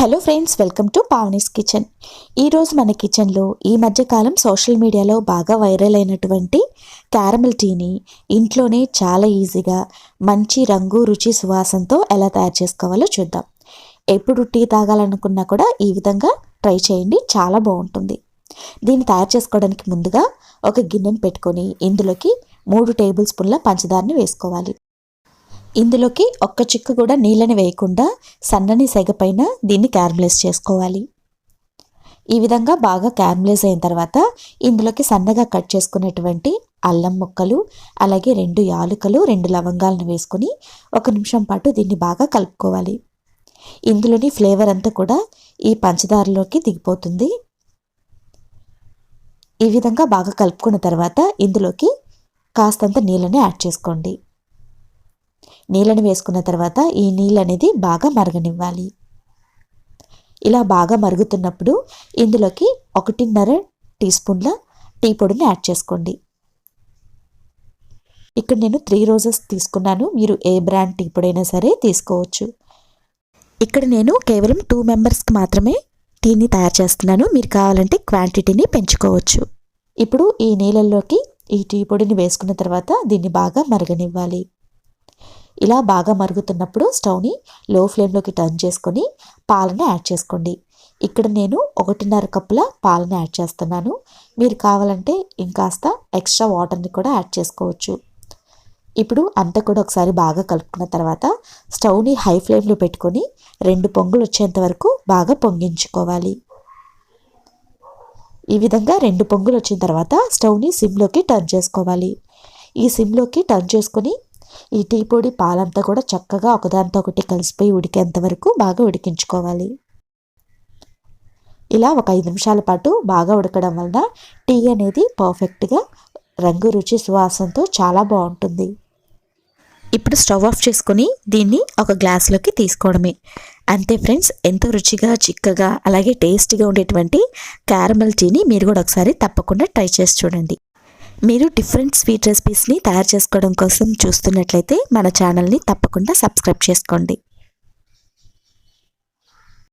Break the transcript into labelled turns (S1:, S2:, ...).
S1: Hello friends welcome to Pavani's kitchen. ఈరోజు మన కిచెన్లో ఈ మధ్యకాలం సోషల్ మీడియాలో బాగా వైరల్ అయినటువంటి క్యారమల్ టీని ఇంట్లోనే చాలా ఈజీగా మంచి రంగు రుచి సువాసనతో ఎలా తయారు చేసుకోవాలో చూద్దాం. ఎప్పుడు టీ తాగాలనుకున్నా కూడా ఈ విధంగా ట్రై చేయండి చాలా బాగుంటుంది. దీన్ని తయారు చేసుకోవడానికి ముందుగా ఒక గిన్నెను పెట్టుకొని ఇందులోకి మూడు టేబుల్ స్పూన్ల పంచదారని వేసుకోవాలి. ఇందులోకి ఒక్క చిక్కు కూడా నీళ్ళని వేయకుండా సన్నని సెగపైన దీన్ని క్యారమలైజ్ చేసుకోవాలి. ఈ విధంగా బాగా క్యారమలైజ్ అయిన తర్వాత ఇందులోకి సన్నగా కట్ చేసుకున్నటువంటి అల్లం ముక్కలు అలాగే రెండు యాలుకలు రెండు లవంగాలను వేసుకొని ఒక నిమిషం పాటు దీన్ని బాగా కలుపుకోవాలి. ఇందులోని ఫ్లేవర్ అంతా కూడా ఈ పంచదారలోకి దిగిపోతుంది. ఈ విధంగా బాగా కలుపుకున్న తర్వాత ఇందులోకి కాస్తంత నీళ్ళని యాడ్ చేసుకోండి. నీళ్ళని వేసుకున్న తర్వాత ఈ నీళ్ళు అనేది బాగా మరగనివ్వాలి. ఇలా బాగా మరుగుతున్నప్పుడు ఇందులోకి ఒకటిన్నర టీ స్పూన్ల టీ పొడిని యాడ్ చేసుకోండి. ఇక్కడ నేను త్రీ రోజెస్ తీసుకున్నాను. మీరు ఏ బ్రాండ్ టీ పొడైనా సరే తీసుకోవచ్చు. ఇక్కడ నేను కేవలం టూ మెంబర్స్కి మాత్రమే టీని తయారు చేస్తున్నాను. మీరు కావాలంటే క్వాంటిటీని పెంచుకోవచ్చు. ఇప్పుడు ఈ నీళ్ళల్లోకి ఈ టీ పొడిని వేసుకున్న తర్వాత దీన్ని బాగా మరగనివ్వాలి. ఇలా బాగా మరుగుతున్నప్పుడు స్టవ్ని లో ఫ్లేమ్లోకి టర్న్ చేసుకొని పాలను యాడ్ చేసుకోండి. ఇక్కడ నేను ఒకటిన్నర కప్పుల పాలను యాడ్ చేస్తున్నాను. మీరు కావాలంటే ఇంకాస్త ఎక్స్ట్రా వాటర్ని కూడా యాడ్ చేసుకోవచ్చు. ఇప్పుడు అంతా కూడా ఒకసారి బాగా కలుపుకున్న తర్వాత స్టవ్ని హై ఫ్లేమ్లో పెట్టుకొని రెండు పొంగులు వచ్చేంత వరకు బాగా పొంగించుకోవాలి. ఈ విధంగా రెండు పొంగులు వచ్చిన తర్వాత స్టవ్ని సిమ్లోకి టర్న్ చేసుకోవాలి. ఈ సిమ్లోకి టర్న్ చేసుకొని ఈ టీ పొడి పాలంతా కూడా చక్కగా ఒకదానితో ఒకటి కలిసిపోయి ఉడికేంత వరకు బాగా ఉడికించుకోవాలి. ఇలా ఒక ఐదు నిమిషాల పాటు బాగా ఉడకడం వలన టీ అనేది పర్ఫెక్ట్గా రంగు రుచి సువాసనతో చాలా బాగుంటుంది. ఇప్పుడు స్టవ్ ఆఫ్ చేసుకొని దీన్ని ఒక గ్లాస్లోకి తీసుకోవడమే. అంతే ఫ్రెండ్స్ ఎంతో రుచిగా చిక్కగా అలాగే టేస్టీగా ఉండేటువంటి క్యారమల్ టీని మీరు కూడా ఒకసారి తప్పకుండా ట్రై చేసి చూడండి. మీరు డిఫరెంట్ స్వీట్ రెసిపీస్ని తయారు చేసుకోవడం కోసం చూస్తున్నట్లయితే మన ఛానల్ని తప్పకుండా సబ్స్క్రైబ్ చేసుకోండి.